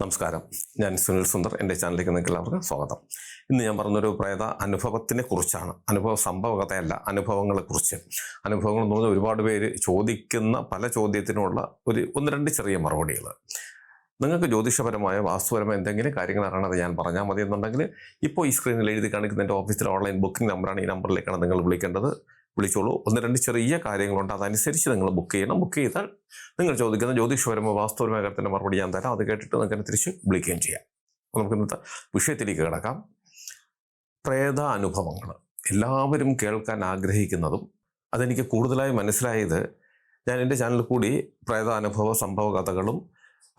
നമസ്കാരം. ഞാൻ സുനിൽ സുന്ദർ. എന്റെ ചാനലിലേക്ക് നിങ്ങൾക്ക് എല്ലാവർക്കും സ്വാഗതം. ഇന്ന് ഞാൻ പറഞ്ഞൊരു പ്രേത അനുഭവത്തിനെ കുറിച്ചാണ്. അനുഭവ സംഭവകഥയല്ല അനുഭവങ്ങളെ കുറിച്ച്. അനുഭവങ്ങൾ എന്ന് പറഞ്ഞാൽ ഒരുപാട് പേര് ചോദിക്കുന്ന പല ചോദ്യത്തിനുള്ള ഒരു ഒന്ന് രണ്ട് ചെറിയ മറുപടികൾ. നിങ്ങൾക്ക് ജ്യോതിഷപരമായ വാസ്തുപരമായ എന്തെങ്കിലും കാര്യങ്ങൾ അറിയണത് ഞാൻ പറഞ്ഞാൽ മതി എന്നുണ്ടെങ്കിൽ ഇപ്പോൾ ഈ സ്ക്രീനിൽ എഴുതി കാണിക്കുന്ന എന്റെ ഓഫീസിലെ ഓൺലൈൻ ബുക്കിംഗ് നമ്പറാണ് ഈ നമ്പറിലേക്കാണ് നിങ്ങൾ വിളിക്കേണ്ടത്. വിളിച്ചോളൂ. ഒന്ന് രണ്ട് ചെറിയ കാര്യങ്ങളുണ്ട്. അതനുസരിച്ച് നിങ്ങൾ ബുക്ക് ചെയ്യണം. ബുക്ക് ചെയ്താൽ നിങ്ങൾ ചോദിക്കുന്ന ജ്യോതിഷപരമോ വാസ്തുപരമായ കാര്യത്തിന്റെ മറുപടി ഞാൻ തരാം. അത് കേട്ടിട്ട് നിങ്ങൾക്ക് എന്നെ തിരിച്ച് വിളിക്കുകയും ചെയ്യാം. നമുക്ക് ഇന്നത്തെ വിഷയത്തിലേക്ക് കിടക്കാം. പ്രേത അനുഭവങ്ങൾ. എല്ലാവരും കേൾക്കാൻ ആഗ്രഹിക്കുന്നതും അതെനിക്ക് കൂടുതലായി മനസ്സിലായത് ഞാൻ എന്റെ ചാനലിൽ കൂടി പ്രേത അനുഭവ സംഭവ കഥകളും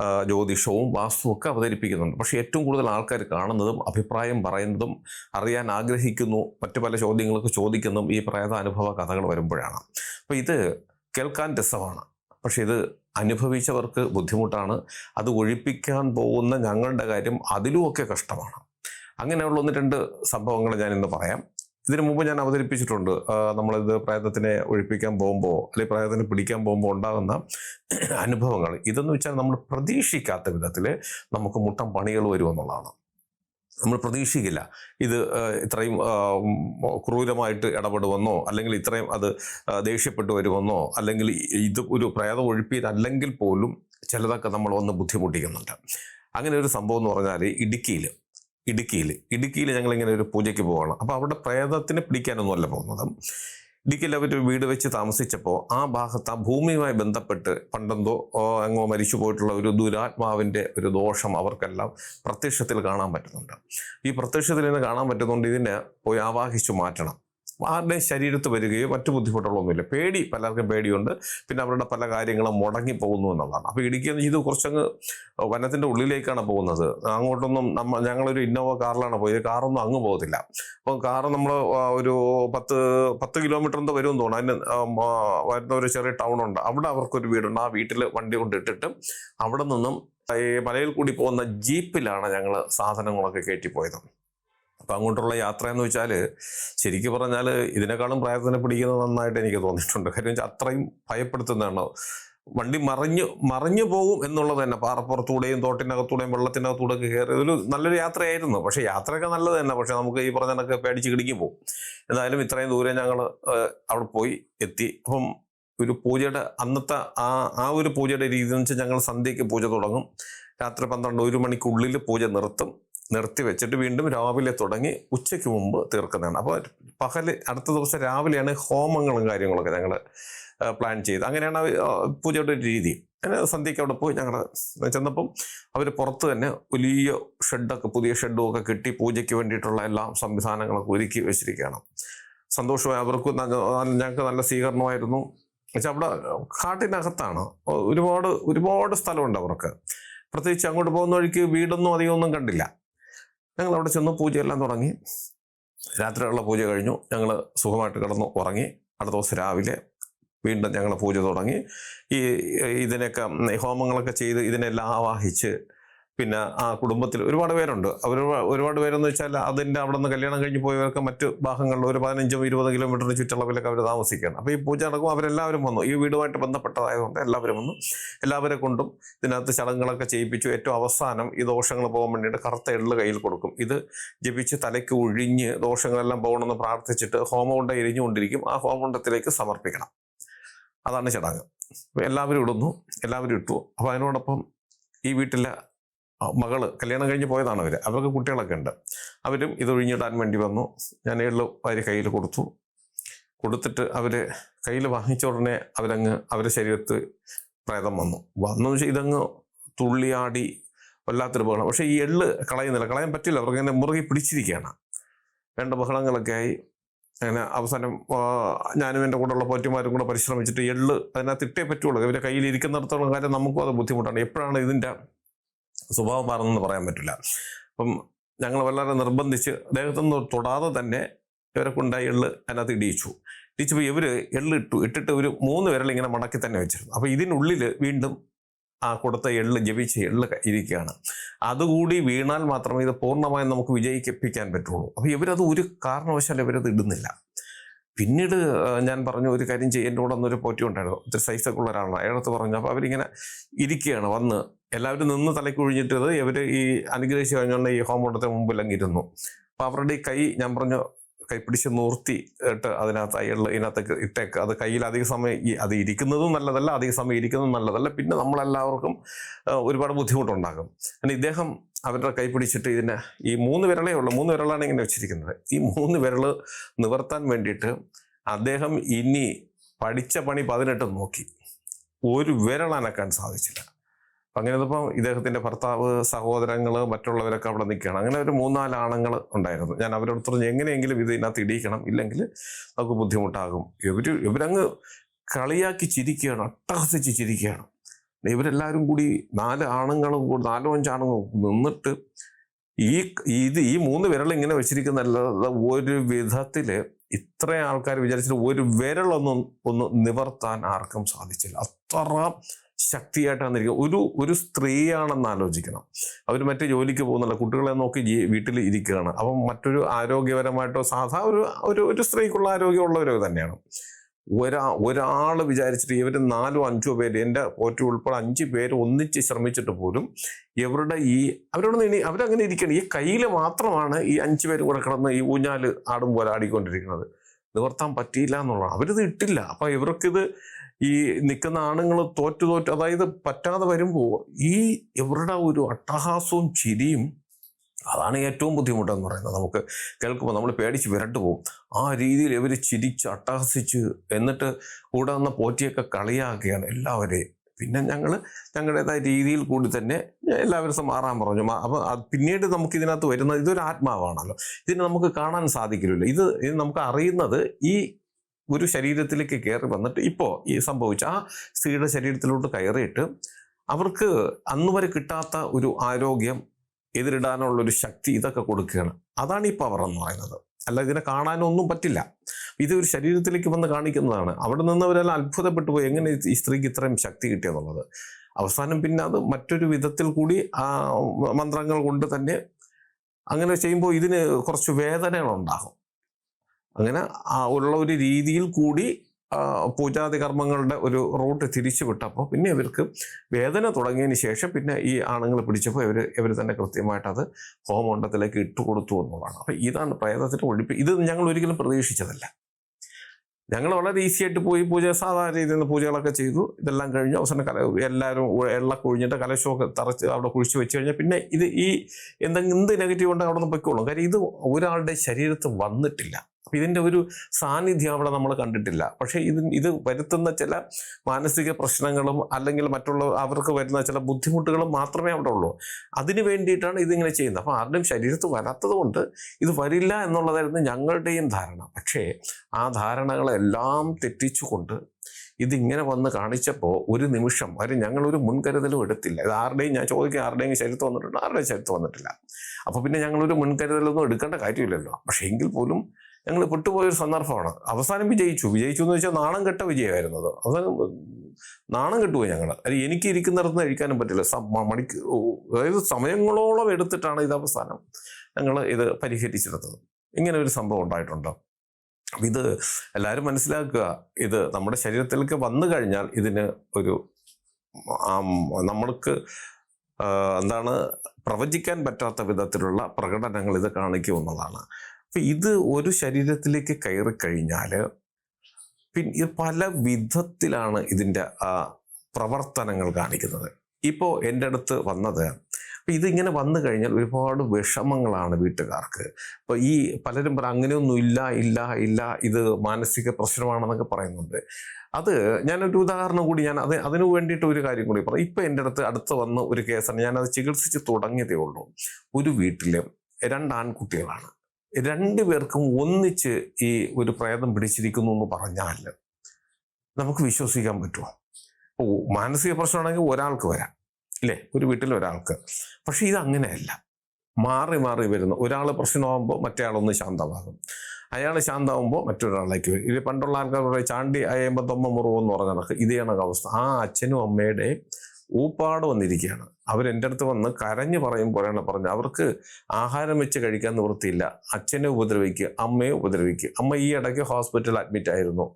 ജ്യോതിഷവും വാസ്തുവും ഒക്കെ അവതരിപ്പിക്കുന്നുണ്ട്. പക്ഷേ ഏറ്റവും കൂടുതൽ ആൾക്കാർ കാണുന്നതും അഭിപ്രായം പറയുന്നതും അറിയാൻ ആഗ്രഹിക്കുന്നു മറ്റു പല ചോദ്യങ്ങൾക്ക് ചോദിക്കുന്നതും ഈ പ്രേത അനുഭവ കഥകൾ വരുമ്പോഴാണ്. അപ്പോൾ ഇത് കേൾക്കാൻ രസമാണ്. പക്ഷേ ഇത് അനുഭവിച്ചവർക്ക് ബുദ്ധിമുട്ടാണ്. അത് ഒഴിപ്പിക്കാൻ പോകുന്ന ഞങ്ങളുടെ കാര്യം അതിലുമൊക്കെ കഷ്ടമാണ്. അങ്ങനെയുള്ള ഒന്ന് രണ്ട് സംഭവങ്ങൾ ഞാൻ ഇന്ന് പറയാം. ഇതിനു മുമ്പ് ഞാൻ അവതരിപ്പിച്ചിട്ടുണ്ട് നമ്മളിത് പ്രേതത്തിനെ ഒഴിപ്പിക്കാൻ പോകുമ്പോൾ അല്ലെങ്കിൽ പ്രേതത്തിനെ പിടിക്കാൻ പോകുമ്പോൾ ഉണ്ടാകുന്ന അനുഭവങ്ങൾ. ഇതെന്ന് വെച്ചാൽ നമ്മൾ പ്രതീക്ഷിക്കാത്ത വിധത്തിൽ നമുക്ക് മുട്ടം പണികൾ വരുമെന്നുള്ളതാണ് നമ്മൾ പ്രതീക്ഷിക്കില്ല. ഇത് ഇത്രയും ക്രൂരമായിട്ട് ഇടപെടുമെന്നോ അല്ലെങ്കിൽ ഇത്രയും അത് ദേഷ്യപ്പെട്ടു വരുമെന്നോ അല്ലെങ്കിൽ ഇത് ഒരു പ്രേതം ഒഴിപ്പിയതല്ലെങ്കിൽ പോലും ചിലതൊക്കെ നമ്മൾ ഒന്ന് ബുദ്ധിമുട്ടിക്കുന്നുണ്ട്. അങ്ങനെ ഒരു സംഭവം എന്ന് പറഞ്ഞാൽ ഇടുക്കിയിൽ ഇടുക്കിയിൽ. ഇടുക്കിയിൽ ഞങ്ങൾ ഞങ്ങളിങ്ങനെ ഒരു പൂജയ്ക്ക് പോവാണ്. അപ്പോൾ അവിടെ പ്രേതത്തിനെ പിടിക്കാനൊന്നുമല്ല പോകുന്നത്. ഇടുക്കിയിൽ അവർ വീട് വെച്ച് താമസിച്ചപ്പോൾ ആ ഭാഗത്ത് ആ ഭൂമിയുമായി ബന്ധപ്പെട്ട് പണ്ടെന്തോ അങ്ങോ മരിച്ചു പോയിട്ടുള്ള ഒരു ദുരാത്മാവിന്റെ ഒരു ദോഷം അവർക്കെല്ലാം പ്രത്യക്ഷത്തിൽ കാണാൻ പറ്റുന്നുണ്ട്. ഈ പ്രത്യക്ഷത്തിൽ നിന്ന് കാണാൻ പറ്റുന്നുണ്ട് ഇതിനെ പോയി ആവാഹിച്ചു മാറ്റണം. ആരുടെ ശരീരത്ത് വരികയോ മറ്റു ബുദ്ധിമുട്ടുകളൊന്നുമില്ല. പേടി പലർക്കും പേടിയുണ്ട്. പിന്നെ അവരുടെ പല കാര്യങ്ങളും മുടങ്ങി പോകുന്നു എന്നുള്ളതാണ്. അപ്പോൾ ഇടുക്കി ഇത് കുറച്ചങ്ങ് വനത്തിന്റെ ഉള്ളിലേക്കാണ് പോകുന്നത്. അങ്ങോട്ടൊന്നും നമ്മ ഞങ്ങളൊരു ഇന്നോവ കാറിലാണ് പോയത്. കാറൊന്നും അങ്ങ് പോകത്തില്ല. അപ്പോൾ കാറ് നമ്മൾ ഒരു പത്ത് പത്ത് കിലോമീറ്റർ എന്തോ വരുമെന്ന് തോന്നുന്നു. അതിന് വരുന്ന ഒരു ചെറിയ ടൗൺ ഉണ്ട്. അവിടെ അവർക്കൊരു വീടുണ്ട്. ആ വീട്ടിൽ വണ്ടി കൊണ്ടിട്ടിട്ട് അവിടെ നിന്നും ഈ മലയിൽ കൂടി പോകുന്ന ജീപ്പിലാണ് ഞങ്ങൾ സാധനങ്ങളൊക്കെ കയറ്റിപ്പോയത്. അപ്പം അങ്ങോട്ടുള്ള യാത്ര എന്ന് വെച്ചാൽ ശരിക്കും പറഞ്ഞാൽ ഇതിനേക്കാളും പ്രായത്തിനെ പിടിക്കുന്നത് നന്നായിട്ട് എനിക്ക് തോന്നിയിട്ടുണ്ട്. കാര്യം വെച്ചാൽ അത്രയും ഭയപ്പെടുത്തുന്നതാണ്. വണ്ടി മറിഞ്ഞു മറിഞ്ഞു പോകും എന്നുള്ളത് തന്നെ. പാറപ്പുറത്തൂടെയും തോട്ടിനകത്തൂടെയും വെള്ളത്തിനകത്തൂടെ ഒക്കെ കയറി ഒരു നല്ലൊരു യാത്രയായിരുന്നു. പക്ഷേ യാത്രയൊക്കെ നല്ലത് തന്നെ. പക്ഷേ നമുക്ക് ഈ പറഞ്ഞ കണക്ക് പേടിച്ച് കിടിക്കും പോകും എന്തായാലും ഇത്രയും ദൂരം ഞങ്ങൾ അവിടെ പോയി എത്തി. അപ്പം ഒരു പൂജയുടെ അന്നത്തെ ആ ആ ഒരു പൂജയുടെ രീതി എന്ന് വെച്ചാൽ ഞങ്ങൾ സന്ധ്യയ്ക്ക് പൂജ തുടങ്ങും. രാത്രി പന്ത്രണ്ട് ഒരു മണിക്കുള്ളിൽ പൂജ നിർത്തും. നിർത്തി വെച്ചിട്ട് വീണ്ടും രാവിലെ തുടങ്ങി ഉച്ചയ്ക്ക് മുമ്പ് തീർക്കുന്നതാണ്. അപ്പോൾ പകൽ അടുത്ത ദിവസം രാവിലെയാണ് ഹോമങ്ങളും കാര്യങ്ങളൊക്കെ ഞങ്ങൾ പ്ലാൻ ചെയ്ത്. അങ്ങനെയാണ് പൂജയുടെ രീതി. അങ്ങനെ സന്ധ്യയ്ക്ക് അവിടെ പോയി ഞങ്ങൾ ചെന്നപ്പം അവർ പുറത്ത് തന്നെ വലിയ ഷെഡൊക്കെ പുതിയ ഷെഡും ഒക്കെ കിട്ടി പൂജയ്ക്ക് വേണ്ടിയിട്ടുള്ള എല്ലാ സംവിധാനങ്ങളൊക്കെ ഒരുക്കി വെച്ചിരിക്കുകയാണ്. സന്തോഷമായി അവർക്കും ഞങ്ങൾക്ക് നല്ല സ്വീകരണമായിരുന്നു. പക്ഷെ അവിടെ കാട്ടിനകത്താണ്. ഒരുപാട് ഒരുപാട് സ്ഥലമുണ്ട് അവർക്ക്. പ്രത്യേകിച്ച് അങ്ങോട്ട് പോകുന്ന വഴിക്ക് വീടൊന്നും അധികമൊന്നും കണ്ടില്ല. ഞങ്ങൾ അവിടെ ചെന്ന് പൂജയെല്ലാം തുടങ്ങി. രാത്രിയുള്ള പൂജ കഴിഞ്ഞു. ഞങ്ങൾ സുഖമായിട്ട് കിടന്നു ഉറങ്ങി. അടുത്ത ദിവസം രാവിലെ വീണ്ടും ഞങ്ങൾ പൂജ തുടങ്ങി. ഈ ഇതിനൊക്കെ ഹോമങ്ങളൊക്കെ ചെയ്ത് ഇതിനെല്ലാം ആവാഹിച്ച് പിന്നെ ആ കുടുംബത്തിൽ ഒരുപാട് പേരുണ്ട്. അവർ ഒരുപാട് പേരെന്ന് വെച്ചാൽ അതിന്റെ അവിടെ നിന്ന് കല്യാണം കഴിഞ്ഞ് പോയവർക്ക് മറ്റ് ഭാഗങ്ങളിൽ ഒരു പതിനഞ്ചും ഇരുപത് കിലോമീറ്ററിന് ചുറ്റളവിലൊക്കെ അവർ താമസിക്കുകയാണ്. അപ്പോൾ ഈ പൂജ നടക്കും അവരെല്ലാവരും വന്നു. ഈ വീടുമായിട്ട് ബന്ധപ്പെട്ടതായതുകൊണ്ട് എല്ലാവരും വന്നു. എല്ലാവരെ കൊണ്ടും ഇതിനകത്ത് ചടങ്ങുകളൊക്കെ ചെയ്യിപ്പിച്ചു. ഏറ്റവും അവസാനം ഈ ദോഷങ്ങൾ പോകാൻ വേണ്ടിയിട്ട് കറുത്ത എള്ള് കയ്യിൽ കൊടുക്കും. ഇത് ജപിച്ച് തലയ്ക്ക് ഒഴിഞ്ഞ് ദോഷങ്ങളെല്ലാം പോകണമെന്ന് പ്രാർത്ഥിച്ചിട്ട് ഹോമകുണ്ട എരിഞ്ഞുകൊണ്ടിരിക്കും. ആ ഹോമകുണ്ടത്തിലേക്ക് സമർപ്പിക്കണം. അതാണ് ചടങ്ങ്. എല്ലാവരും ഇടുന്നു. എല്ലാവരും ഇട്ടു. അപ്പോൾ അതിനോടൊപ്പം ഈ വീട്ടിലെ മകൾ കല്യാണം കഴിഞ്ഞ് പോയതാണ് അവർ അവർക്ക് കുട്ടികളൊക്കെ ഉണ്ട്. അവരും ഇത് ഒഴിഞ്ഞിടാൻ വേണ്ടി വന്നു. ഞാൻ ഏഴ് അവർ കയ്യിൽ കൊടുത്തു. കൊടുത്തിട്ട് അവർ കയ്യിൽ വാങ്ങിച്ച ഉടനെ അവരങ്ങ് അവരുടെ ശരീരത്ത് പ്രേതം വന്നു. വന്നു വെച്ചാൽ ഇതങ്ങ് തുള്ളിയാടി വല്ലാത്തൊരു ബഹളം. പക്ഷേ ഈ എള്ള് കളയുന്നില്ല. കളയാൻ പറ്റില്ല. അവർക്ക് ഇങ്ങനെ മുറുകി പിടിച്ചിരിക്കുകയാണ്. വേണ്ട ബഹളങ്ങളൊക്കെ ആയി. അങ്ങനെ അവസാനം ഞാനും എന്റെ കൂടെയുള്ള പോറ്റുമാരും കൂടെ പരിശ്രമിച്ചിട്ട് എള്ള് അതിനകത്ത് ഇട്ടേ പറ്റുള്ളൂ. ഇവരെ കയ്യിൽ ഇരിക്കുന്നിടത്തോളം കാര്യം നമുക്കും അത് ബുദ്ധിമുട്ടാണ്. എപ്പോഴാണ് ഇതിന്റെ സ്വഭാവം പറയാൻ പറ്റില്ല. അപ്പം ഞങ്ങൾ വളരെ നിർബന്ധിച്ച് അദ്ദേഹത്തൊന്നും തൊടാതെ തന്നെ ഇവരെ കൊണ്ടായി എള്ള് അതിനകത്ത് ഇടിയിച്ചു. ഇടിച്ചപ്പോൾ ഇവർ എള്ള് ഇട്ടു. ഇട്ടിട്ട് ഒരു മൂന്ന് വിരൽ ഇങ്ങനെ മടക്കി തന്നെ വെച്ചിരുന്നു. അപ്പോൾ ഇതിനുള്ളിൽ വീണ്ടും ആ കൊടുത്ത എള്ള് ജപിച്ച എള്ള് ഇരിക്കുകയാണ്. അതുകൂടി വീണാൽ മാത്രമേ ഇത് പൂർണമായും നമുക്ക് വിജയിപ്പിക്കാൻ പറ്റുള്ളൂ. അപ്പോൾ ഇവരത് ഒരു കാരണവശാലും ഇവരത് ഇടുന്നില്ല. പിന്നീട് ഞാൻ പറഞ്ഞു ഒരു കാര്യം ചെയ്യേണ്ട കൂടെ ഒന്നൊരു പോറ്റി ഉണ്ടായിരുന്നു. ഒത്തിരി സൈസൊക്കെ ഉള്ള ഒരാളാണ്. അയാളത്ത് പറഞ്ഞു അപ്പോൾ അവരിങ്ങനെ ഇരിക്കുകയാണ്. വന്ന് എല്ലാവരും നിന്ന് തലക്കൊഴിഞ്ഞിട്ടത് ഇവർ ഈ അനുഗ്രഹിച്ച് കഴിഞ്ഞുകൊണ്ട് ഈ ഹോമകുണ്ടത്തിന് മുമ്പിൽ അങ്ങിരുന്നു. അപ്പം അവരുടെ ഈ കൈ ഞാൻ പറഞ്ഞു കൈ പിടിച്ച് നൂർത്തി ഇട്ട് അതിനകത്ത് അയ്യള്ള ഇതിനകത്ത് ഇട്ടേക്ക്. അത് കയ്യിൽ അധിക സമയം അത് ഇരിക്കുന്നതും നല്ലതല്ല അധിക സമയം ഇരിക്കുന്നതും നല്ലതല്ല. പിന്നെ നമ്മളെല്ലാവർക്കും ഒരുപാട് ബുദ്ധിമുട്ടുണ്ടാകും. അങ്ങനെ ഇദ്ദേഹം അവരുടെ കൈ പിടിച്ചിട്ട് ഇതിനെ ഈ മൂന്ന് വിരളേ ഉള്ളൂ. മൂന്ന് വിരളാണ് ഇങ്ങനെ വെച്ചിരിക്കുന്നത്. ഈ മൂന്ന് വിരൽ നിവർത്താൻ വേണ്ടിയിട്ട് അദ്ദേഹം ഇനി പഠിച്ച പണി പതിനെട്ട് നോക്കി. ഒരു വിരൽ അനക്കാൻ സാധിച്ചില്ല. അങ്ങനെ ഇപ്പം ഇദ്ദേഹത്തിന്റെ ഭർത്താവ് സഹോദരങ്ങൾ മറ്റുള്ളവരൊക്കെ അവിടെ നിൽക്കുകയാണ്. അങ്ങനെ ഒരു മൂന്നാൽ ആണുങ്ങൾ ഉണ്ടായിരുന്നു. ഞാൻ അവരോട് പറഞ്ഞു എങ്ങനെയെങ്കിലും ഇത് ഇതിനകത്ത് ഇടിയിക്കണം. ഇല്ലെങ്കിൽ നമുക്ക് ബുദ്ധിമുട്ടാകും. ഇവർ ഇവരങ്ങ് കളിയാക്കി ചിരിക്കുകയാണ് അട്ടഹസിച്ച് ചിരിക്കുകയാണ്. ഇവരെല്ലാവരും കൂടി നാല് ആണുങ്ങളും കൂടി നാലോ അഞ്ചാണുങ്ങളും നിന്നിട്ട് ഈ ഇത് ഈ മൂന്ന് വിരൽ ഇങ്ങനെ വെച്ചിരിക്കുന്നല്ലാതെ ഒരു വിധത്തിൽ ഇത്രയും ആൾക്കാർ വിചാരിച്ചിട്ട് ഒരു വിരലൊന്നും ഒന്ന് നിവർത്താൻ ആർക്കും സാധിച്ചില്ല. അത്ര ശക്തിയായിട്ടാണ് ഇരിക്കുക ഒരു ഒരു സ്ത്രീയാണെന്ന് ആലോചിക്കണം. അവർ മറ്റേ ജോലിക്ക് പോകുന്നില്ല കുട്ടികളെ നോക്കി വീട്ടിൽ ഇരിക്കുകയാണ്. അപ്പം മറ്റൊരു ആരോഗ്യപരമായിട്ടോ സാധാ ഒരു ഒരു ഒരു സ്ത്രീക്കുള്ള ആരോഗ്യമുള്ളവരോ തന്നെയാണ്. ഒരാ ഒരാൾ വിചാരിച്ചിട്ട് ഇവർ നാലോ അഞ്ചോ പേര് എന്റെ പോറ്റി ഉൾപ്പെടെ അഞ്ച് പേര് ഒന്നിച്ച് ശ്രമിച്ചിട്ട് പോലും ഇവരുടെ ഈ അവരോട് ഇനി അവരങ്ങനെ ഇരിക്കണം ഈ കയ്യിൽ മാത്രമാണ് ഈ അഞ്ച് പേര് കൂടെ കിടന്ന് ഈ ഊഞ്ഞാൽ ആടും പോലെ ആടിക്കൊണ്ടിരിക്കുന്നത്. നിവർത്താൻ പറ്റിയില്ല എന്നുള്ളതാണ്. അവരിത് ഇട്ടില്ല. അപ്പം ഇവർക്കിത് ഈ നിൽക്കുന്ന ആണുങ്ങൾ തോറ്റു തോറ്റു അതായത് പറ്റാതെ വരുമ്പോൾ ഈ ഇവരുടെ ഒരു അട്ടഹാസവും ചിരിയും അതാണ് ഏറ്റവും ബുദ്ധിമുട്ടെന്ന് പറയുന്നത്. നമുക്ക് കേൾക്കുമ്പോൾ നമ്മൾ പേടിച്ച് വിരണ്ടു പോകും. ആ രീതിയിൽ ഇവർ ചിരിച്ച് അട്ടഹസിച്ച് എന്നിട്ട് കൂടെ വന്ന പോറ്റിയൊക്കെ കളിയാക്കുകയാണ് എല്ലാവരെയും. പിന്നെ ഞങ്ങൾ ഞങ്ങളുടേതായ രീതിയിൽ കൂടി തന്നെ എല്ലാവരും മാറാൻ പറഞ്ഞു. അപ്പം പിന്നീട് നമുക്ക് ഇതിനകത്ത് വരുന്നത് ഇതൊരു ആത്മാവാണല്ലോ. ഇതിനെ നമുക്ക് കാണാൻ സാധിക്കില്ലല്ലോ. ഇത് ഇത് നമുക്ക് അറിയുന്നത് ഈ ഒരു ശരീരത്തിലേക്ക് കയറി വന്നിട്ട് ഇപ്പോൾ ഈ സംഭവിച്ച ആ സ്ത്രീയുടെ ശരീരത്തിലോട്ട് കയറിയിട്ട് അവർക്ക് അന്ന് വരെ കിട്ടാത്ത ഒരു ആരോഗ്യം എതിരിടാനുള്ള ഒരു ശക്തി ഇതൊക്കെ കൊടുക്കുകയാണ്. അതാണ് ഈ പവർ എന്ന് പറയുന്നത്. അല്ല ഇതിനെ കാണാനൊന്നും പറ്റില്ല. ഇത് ഒരു ശരീരത്തിലേക്ക് വന്ന് കാണിക്കുന്നതാണ്. അവിടെ നിന്നവരെല്ലാം അത്ഭുതപ്പെട്ടു പോയി. എങ്ങനെ ഈ സ്ത്രീക്ക് ഇത്രയും ശക്തി കിട്ടിയെന്നുള്ളത് അവസാനം പിന്നെ അത് മറ്റൊരു വിധത്തിൽ കൂടി ആ മന്ത്രങ്ങൾ കൊണ്ട് തന്നെ അങ്ങനെ ചെയ്യുമ്പോൾ ഇതിന് കുറച്ച് വേദനകളുണ്ടാകും. അങ്ങനെ ഉള്ള ഒരു രീതിയിൽ കൂടി പൂജാതി കർമ്മങ്ങളുടെ ഒരു റൂട്ട് തിരിച്ചു വിട്ടപ്പോൾ പിന്നെ ഇവർക്ക് വേദന തുടങ്ങിയതിന് ശേഷം പിന്നെ ഈ ആണുങ്ങൾ പിടിച്ചപ്പോൾ ഇവർ ഇവർ തന്നെ കൃത്യമായിട്ട് അത് ഹോമകുണ്ടത്തിലേക്ക് ഇട്ട് കൊടുത്തു എന്നുള്ളതാണ്. അപ്പം ഇതാണ് പ്രേതത്തിന് ഒഴിപ്പ്. ഇത് ഞങ്ങൾ ഒരിക്കലും പ്രതീക്ഷിച്ചതല്ല. ഞങ്ങൾ വളരെ ഈസി ആയിട്ട് പോയി പൂജ സാധാരണ രീതിയിൽ പൂജകളൊക്കെ ചെയ്തു. ഇതെല്ലാം കഴിഞ്ഞ് അവസാനം കല എല്ലാവരും എള്ള കുഴിഞ്ഞിട്ട് കലശമൊക്കെ തറച്ച് അവിടെ കുഴിച്ച് വെച്ച് കഴിഞ്ഞാൽ പിന്നെ ഇത് ഈ എന്തെങ്കിലും എന്ത് നെഗറ്റീവ് ഉണ്ടെങ്കിൽ അവിടെ നിന്ന് പൊയ്ക്കോളും. കാര്യം ഇത് ഒരാളുടെ ശരീരത്ത് വന്നിട്ടില്ല. ഇതിന്റെ ഒരു സാന്നിധ്യം അവിടെ നമ്മൾ കണ്ടിട്ടില്ല. പക്ഷേ ഇത് ഇത് വരുത്തുന്ന ചില മാനസിക പ്രശ്നങ്ങളും അല്ലെങ്കിൽ മറ്റുള്ള അവർക്ക് വരുന്ന ചില ബുദ്ധിമുട്ടുകളും മാത്രമേ അവിടെ ഉള്ളൂ. അതിന് വേണ്ടിയിട്ടാണ് ഇതിങ്ങനെ ചെയ്യുന്നത്. അപ്പോൾ ആരുടെയും ശരീരത്ത് വരാത്തത് കൊണ്ട് ഇത് വരില്ല എന്നുള്ളതായിരുന്നു ഞങ്ങളുടെയും ധാരണ. പക്ഷേ ആ ധാരണകളെല്ലാം തെറ്റിച്ചുകൊണ്ട് ഇതിങ്ങനെ വന്ന് കാണിച്ചപ്പോൾ ഒരു നിമിഷം അവർ ഞങ്ങളൊരു മുൻകരുതലും എടുത്തില്ല. ഇത് ആരുടെയും ഞാൻ ചോദിക്കുക ആരുടെയും ശരീരത്ത് വന്നിട്ടുണ്ട്? ആരുടെയും ശരീരത്ത് വന്നിട്ടില്ല. അപ്പോൾ പിന്നെ ഞങ്ങളൊരു മുൻകരുതലൊന്നും എടുക്കേണ്ട കാര്യമില്ലല്ലോ. പക്ഷേ എങ്കിൽ പോലും ഞങ്ങൾ പെട്ടുപോയൊരു സന്ദർഭമാണ്. അവസാനം വിജയിച്ചു വിജയിച്ചു എന്ന് വെച്ചാൽ നാണം കെട്ട വിജയമായിരുന്നത്. അവസാനം നാണം കെട്ടുപോയി ഞങ്ങൾ അത് എനിക്ക് ഇരിക്കുന്നിടത്ത് കഴിക്കാനും പറ്റില്ല. മണിക്ക് അതായത് സമയങ്ങളോളം എടുത്തിട്ടാണ് ഇത് അവസാനം ഞങ്ങൾ ഇത് പരിഹരിച്ചെടുത്തത് ഇങ്ങനെ ഒരു സംഭവം ഉണ്ടായിട്ടുണ്ട്. ഇത് എല്ലാവരും മനസ്സിലാക്കുക. ഇത് നമ്മുടെ ശരീരത്തിലേക്ക് വന്നു കഴിഞ്ഞാൽ ഇതിന് ഒരു നമ്മൾക്ക് എന്താണ് പ്രവചിക്കാൻ പറ്റാത്ത വിധത്തിലുള്ള പ്രകടനങ്ങൾ ഇത് കാണിക്കുമെന്നതാണ് അപ്പം ഇത് ഒരു ശരീരത്തിലേക്ക് കയറി കഴിഞ്ഞാൽ പിന്നെ പല വിധത്തിലാണ് ഇതിന്റെ പ്രവർത്തനങ്ങൾ കാണിക്കുന്നത്. ഇപ്പോൾ എന്റെ അടുത്ത് വന്നത് അപ്പം ഇതിങ്ങനെ വന്നു കഴിഞ്ഞാൽ ഒരുപാട് വിഷമങ്ങളാണ് വീട്ടുകാർക്ക്. അപ്പോൾ ഈ പലരും പറയും അങ്ങനെയൊന്നും ഇല്ല ഇല്ല ഇല്ല ഇത് മാനസിക പ്രശ്നമാണെന്നൊക്കെ പറയുന്നുണ്ട്. അത് ഞാനൊരു ഉദാഹരണം കൂടി ഞാൻ അത് അതിനു വേണ്ടിയിട്ട് ഒരു കാര്യം കൂടി പറയാം. ഇപ്പം എന്റെ അടുത്ത് അടുത്ത് വന്ന ഒരു കേസാണ്. ഞാനത് ചികിത്സിച്ച് തുടങ്ങിയതേ ഉള്ളൂ. ഒരു വീട്ടിൽ രണ്ട് ആൺകുട്ടികളാണ്. രണ്ടു പേർക്കും ഒന്നിച്ച് ഈ ഒരു പ്രേതം പിടിച്ചിരിക്കുന്നു എന്ന് പറഞ്ഞാൽ നമുക്ക് വിശ്വസിക്കാൻ പറ്റുമോ ഓ മാനസിക പ്രശ്നമാണെങ്കിൽ ഒരാൾക്ക് വരാം ഇല്ലേ? ഒരു വീട്ടിൽ ഒരാൾക്ക്. പക്ഷെ ഇത് അങ്ങനെയല്ല മാറി മാറി വരുന്നു ഒരാൾ പ്രശ്നമാകുമ്പോൾ മറ്റേയാളൊന്ന് ശാന്തമാകും. അയാൾ ശാന്തമാകുമ്പോൾ മറ്റൊരാളിലേക്ക് വരും. ഇത് പണ്ടുള്ള ആൾക്കാർ പറയും ചാണ്ടി അയ്യമ്പത്തൊമ്പ മുറിവെന്ന് പറഞ്ഞ നടക്കുക ഇതേ കണക്ക് അവസ്ഥ. ആ അച്ഛനും അമ്മയുടെ ഊപ്പാട് വന്നിരിക്കുകയാണ്. അവർ എന്റെ അടുത്ത് വന്ന് കരഞ്ഞു പോലെയാണ് പറഞ്ഞത്. അവർക്ക് ആഹാരം വെച്ച് കഴിക്കാൻ നിവൃത്തിയില്ല. അച്ഛനെ ഉപദ്രവിക്കുക അമ്മയെ ഉപദ്രവിക്കുക അമ്മ ഈ ഇടയ്ക്ക് ഹോസ്പിറ്റലിൽ അഡ്മിറ്റ് ആയിരുന്നു.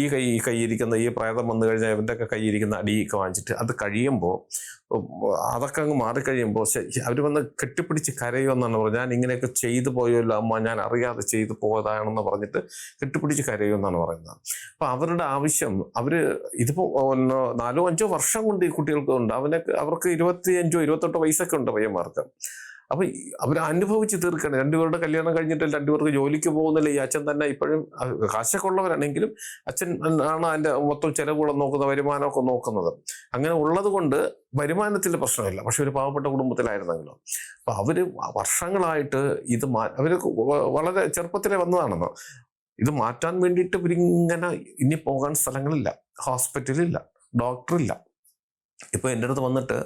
ഈ കൈ ഈ കൈയിരിക്കുന്ന ഈ പ്രേതം വന്നു കഴിഞ്ഞാൽ ഇവന്റെ ഒക്കെ കൈയിരിക്കുന്ന അടിയൊക്കെ വാങ്ങിച്ചിട്ട് അത് കഴിയുമ്പോൾ അതൊക്കെ അങ്ങ് മാറിക്കഴിയുമ്പോൾ അവർ വന്ന് കെട്ടിപ്പിടിച്ച് കരയുമെന്നാണ് പറഞ്ഞത്. ഞാൻ ഇങ്ങനെയൊക്കെ ചെയ്തു പോയല്ലോ അമ്മ ഞാൻ അറിയാതെ ചെയ്തു പോയതാണെന്ന് പറഞ്ഞിട്ട് കെട്ടിപ്പിടിച്ച് കരയുമെന്നാണ് പറയുന്നത്. അപ്പോൾ അവരുടെ ആവശ്യം അവർ ഇതിപ്പോൾ നാലോ അഞ്ചോ വർഷം കൊണ്ട് ഈ കുട്ടികൾക്ക് ഉണ്ട്. അവനൊക്കെ അവർക്ക് ഇരുപത്തി അഞ്ചോ ഇരുപത്തെട്ടോ വയസ്സൊക്കെ ഉണ്ട് പയ്യന്മാർക്ക്. അപ്പൊ അവർ അനുഭവിച്ച് തീർക്കണം. രണ്ടുപേരുടെ കല്യാണം കഴിഞ്ഞിട്ട് രണ്ടുപേർക്ക് ജോലിക്ക് പോകുന്നില്ല. ഈ അച്ഛൻ തന്നെ ഇപ്പോഴും കാശക്കുള്ളവരാണെങ്കിലും അച്ഛൻ ആണ് അതിന്റെ മൊത്തം ചെലവുകളും നോക്കുന്ന വരുമാനമൊക്കെ നോക്കുന്നത്. അങ്ങനെ ഉള്ളത് കൊണ്ട് വരുമാനത്തിൽ പ്രശ്നമില്ല. പക്ഷെ ഒരു പാവപ്പെട്ട കുടുംബത്തിലായിരുന്നെങ്കിലും. അപ്പൊ അവർ വർഷങ്ങളായിട്ട് ഇത് മാ- അവർ വളരെ ചെറുപ്പത്തിലെ വന്നതാണെന്ന്. ഇത് മാറ്റാൻ വേണ്ടിയിട്ട് ഇവരിങ്ങനെ ഇനി പോകാൻ സ്ഥലങ്ങളില്ല. ഹോസ്പിറ്റലില്ല. ഡോക്ടറില്ല. ഇപ്പൊ എന്റെ അടുത്ത് വന്നിട്ട്